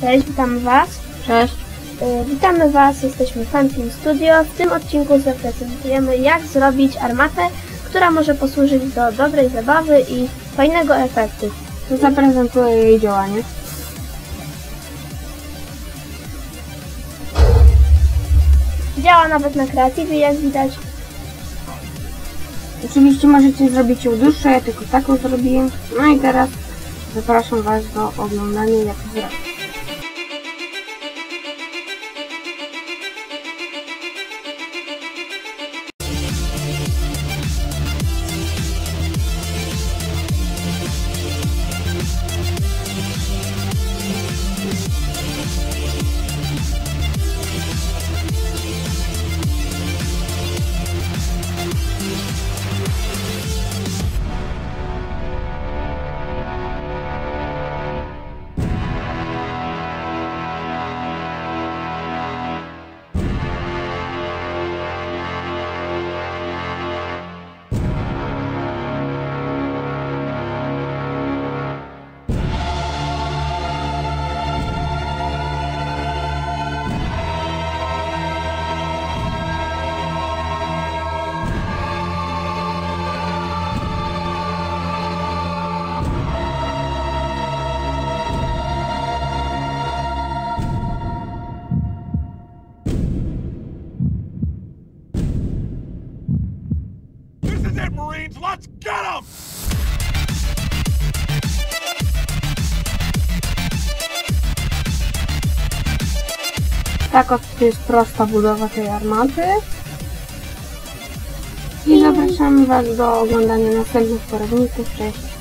Cześć, witamy Was. Cześć. Y, Witamy Was, jesteśmy Fanteam Studio. W tym odcinku zaprezentujemy jak zrobić armatę, która może posłużyć do dobrej zabawy i fajnego efektu. Zaprezentuję jej działanie. Działa nawet na kreatywie, jak widać. Oczywiście możecie zrobić ją dłuższą, ja tylko taką zrobiłem. No i teraz zapraszam Was do oglądania jak zrobić. It, Marines! Let's get them! Tak oto jest prosta budowa tej armaty. I zapraszamy Was do oglądania następnych poradników. Cześć.